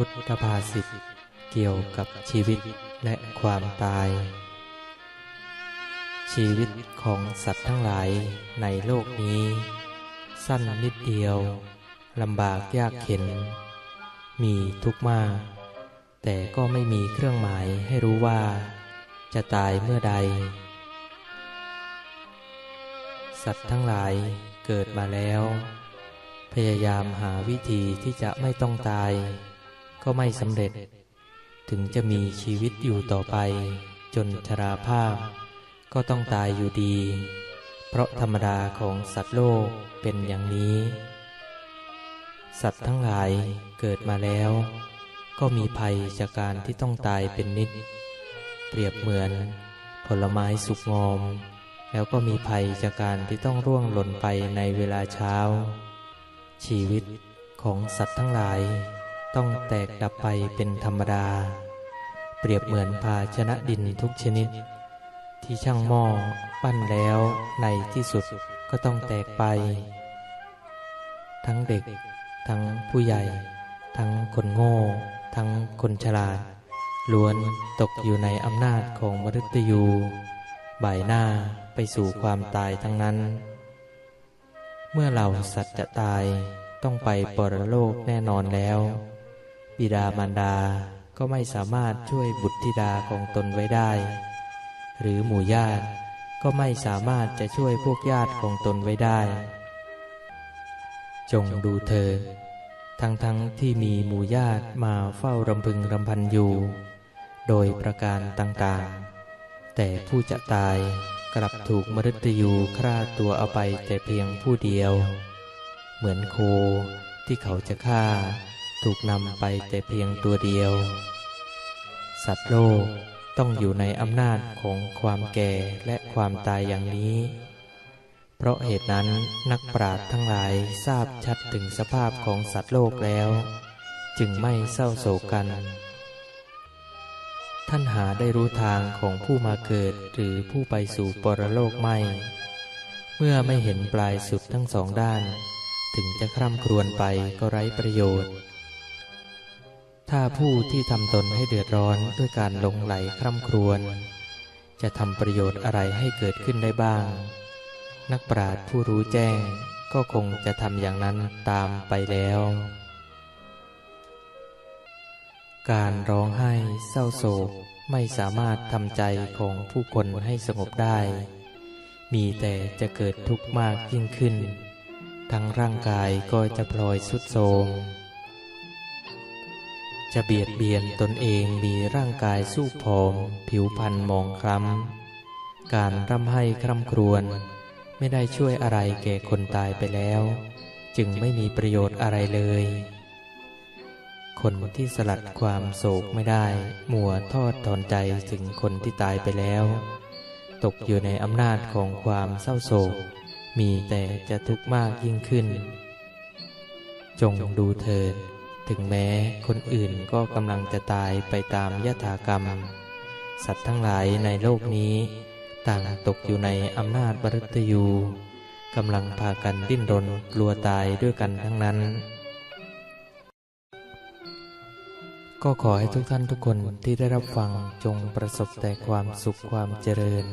พุทธภาษิตเกี่ยวกับชีวิตและความตาย ชีวิตของสัตว์ทั้งหลายในโลกนี้ สั้นนิดเดียวลำบากยากเข็น มีทุกข์มาก แต่ก็ไม่มีเครื่องหมายให้รู้ว่า จะตายเมื่อใด สัตว์ทั้งหลายเกิดมาแล้ว พยายามหาวิธีที่จะไม่ต้องตาย ก็ไม่สำเร็จ ถึงจะมีชีวิตอยู่ต่อไป จนชราภาพ ก็ต้องตายอยู่ดี เพราะธรรมดาของสัตว์โลกเป็นอย่างนี้ สัตว์ทั้งหลายเกิดมาแล้ว ก็มีภัยจากการที่ต้องตายเป็นนิด เปรียบเหมือน ผลไม้สุกงอม แล้วก็มีภัยจากการที่ต้องร่วงหล่นไปในเวลาเช้า ชีวิตของสัตว์ทั้งหลาย ต้องแตกดับไปเป็นธรรมดา เปรียบเหมือนภาชนะดินทุกชนิด ที่ช่างหม้อปั้นแล้วในที่สุดก็ต้องแตกไป ทั้งเด็ก ทั้งผู้ใหญ่ ทั้งคนโง่ ทั้งคนฉลาด ล้วนตกอยู่ในอำนาจของมฤตยูบ่ายหน้าไปสู่ความตายทั้งนั้น เมื่อเหล่าสัตว์จะตายต้องไปปรโลกแน่นอนแล้ว บิดามารดาก็ไม่สามารถช่วยบุตรธิดาของตนไว้ได้ หรือหมู่ญาติก็ไม่สามารถจะช่วยพวกญาติของตนไว้ได้ จงดูเธอ ทั้งทั้งที่มีหมู่ญาติมาเฝ้ารำพึงรำพันอยู่ โดยประการต่างๆ แต่ผู้จะตายกลับถูกมฤตยูฆ่าตัวเอาไปแต่เพียงผู้เดียว เหมือนโคที่เขาจะฆ่า ถูกนำไปแต่เพียงตัวเดียว สัตว์โลกต้องอยู่ในอำนาจของความแก่และความตายอย่างนี้ เพราะเหตุนั้นนักปราชญ์ทั้งหลายทราบชัดถึงสภาพของสัตว์โลกแล้ว จึงไม่เศร้าโศกกัน ท่านหาได้รู้ทางของผู้มาเกิดหรือผู้ไปสู่ปรโลกไม่ เมื่อไม่เห็นปลายสุดทั้งสองด้าน ถึงจะคร่ำครวญไปก็ไร้ประโยชน์ ถ้าผู้ที่ทำตนให้เดือดร้อนด้วยการหลงไหลคร่ำครวญจะทำประโยชน์อะไรให้เกิดขึ้นได้บ้าง นักปราชญ์ผู้รู้แจ้งก็คงจะทำอย่างนั้นตามไปแล้ว การร้องไห้เศร้าโศกไม่สามารถทำใจของผู้คนให้สงบได้ มีแต่จะเกิดทุกข์มากยิ่งขึ้น ทั้งร่างกายก็จะพลอยสุดโทรม จะเบียดเบียนตนเองมีร่างกายสู้ผอม ผิวพรรณมองคล้ำ การร่ำไห้คร่ำครวญไม่ได้ช่วยอะไรแก่คนตายไปแล้ว จึงไม่มีประโยชน์อะไรเลย คนที่สลัดความโศกไม่ได้ มัวทอดถอนใจถึงคนที่ตายไปแล้ว ตกอยู่ในอำนาจของความเศร้าโศก มีแต่จะทุกข์มากยิ่งขึ้น จงดูเถิด ถึงแม้คนอื่นก็กำลังจะตายไปตามยถากรรม สัตว์ทั้งหลายในโลกนี้ ต่างตกอยู่ในอำนาจบรตยูกำลังพากันดิ้นรนกลัวตายด้วยกันทั้งนั้น ก็ขอให้ทุกท่านทุกคนที่ได้รับฟังจงประสบแต่ความสุขความเจริญ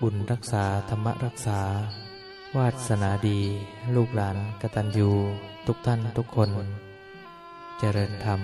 บุญรักษาธรรมรักษา วาสนาดี ลูกหลานกตัญญูทุกท่านทุกคน เจริญธรรม